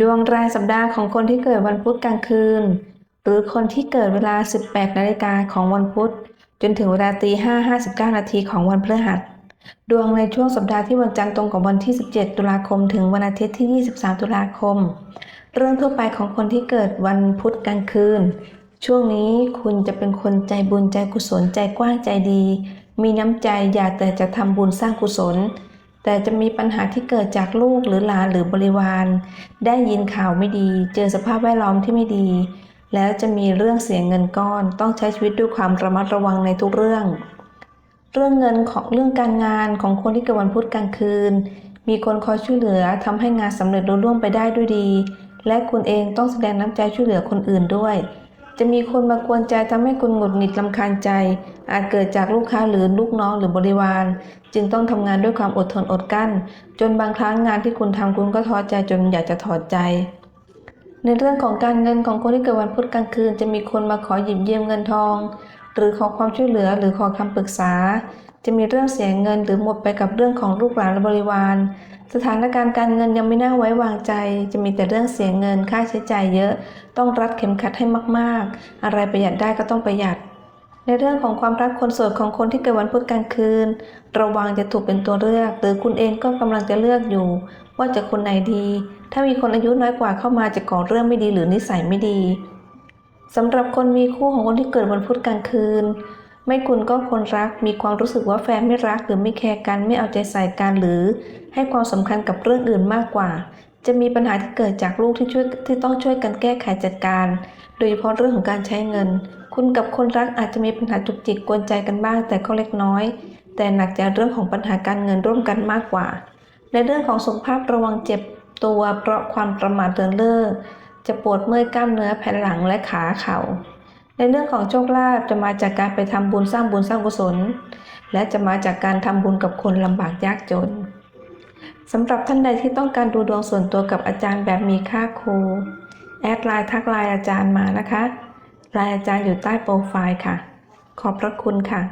ดวงรายสัปดาห์ของคนที่เกิดวันพุธกลางคืน หรือคนที่เกิดเวลา 18 นาฬิกาของวันพุธ จนถึงเวลาตี5 59 นาทีของวันพฤหัส ดวงในช่วงสัปดาห์ที่วันจันทร์ตรงกับวันที่ 17 ตุลาคม ถึงวันอาทิตย์ที่ 23 ตุลาคม เรื่องทั่วไปของคนที่เกิดวันพุธกลางคืน ช่วงนี้คุณจะเป็นคนใจบุญใจกุศลใจกว้างใจดี มีน้ำใจอยากแต่จะทำบุญสร้างกุศล แต่จะมีปัญหาที่เกิดจากลูกหรือหลานหรือบริวาร ได้ยินข่าวไม่ดี เจอสภาพแวดล้อมที่ไม่ดี แล้วจะมีเรื่องเสียเงินก้อน ต้องใช้ชีวิตด้วยความระมัดระวังในทุกเรื่อง เรื่องเงินของเรื่องการงานของคนที่เกิดวันพุธกลางคืน มีคนคอยช่วยเหลือทำให้งานสำเร็จรุ่ล่วงไปได้ด้วยดี และคุณเองต้องแสดงน้ำใจช่วยเหลือคนอื่นด้วย จะมีคนมากวนใจทำให้คุณหงุดหงิดลำคาญใจ อาจเกิดจากลูกค้าหรือลูกน้องหรือบริวาร จึงต้องทำงานด้วยความอดทนอดกั้น จนบางครั้งงานที่คุณทำคุณก็ท้อใจจนอยากจะถอดใจ ในเรื่องของการเงินของคนที่เกิดวันพุธกลางคืน จะมีคนมาขอหยิบยืมเงินทอง หรือขอความช่วยเหลือหรือขอคำปรึกษา จะมีเรื่องเสียเงินหรือหมดไปกับเรื่องของลูกหลานและบริวาร สถานการณ์การเงินยังไม่น่าไว้วางใจ จะมีแต่เรื่องเสียเงินค่าใช้จ่ายเยอะ ต้องรัดเข็มขัดให้มาก ๆ อะไรประหยัดได้ก็ต้องประหยัด ในเรื่องของความรักคนโสดของคนที่เกิดวันพุธกลางคืน ระวังจะถูกเป็นตัวเลือก หรือคุณเองก็กำลังจะเลือกอยู่ ว่าจะคนไหนดี ถ้ามีคนอายุน้อยกว่าเข้ามาจะก่อเรื่องไม่ดีหรือนิสัยไม่ดีสำหรับคนมีคู่ของคนที่เกิดวันพุธกลางคืน ไม่คุณก็คนรัก มีความรู้สึกว่าแฟนไม่รักหรือไม่แคร์กัน ไม่เอาใจใส่กันหรือ ให้ความสำคัญกับเรื่องอื่นมากกว่า จะมีปัญหาที่เกิดจากลูกที่ช่วยที่ต้องช่วยกันแก้ไขจัดการ โดยเฉพาะเรื่องของการใช้เงิน คุณกับคนรักอาจจะมีปัญหาจุกจิกกวนใจกันบ้าง แต่ก็เล็กน้อย แต่หนักจากเรื่องของปัญหาการเงินร่วมกันมากกว่า ในเรื่องของสุขภาพระวังเจ็บตัวเพราะความประมาทเลินเล่อจะปวดเมื่อยกล้ามเนื้อแผ่นหลังและขาเขา่า ในเรื่องของโชคลาภจะมาจากการไปทำบุญสร้างบุญสร้างกุศล และจะมาจากการทำบุญกับคนลำบากยากจนสำหรับท่านใดที่ต้องการดูดวงส่วนตัวกับอาจารย์แบบมีค่าครูแอดไลน์ทักไลน์อาจารย์มานะคะไลน์อาจารย์อยู่ใต้โปรไฟล์ค่ะ ขอบพระคุณค่ะ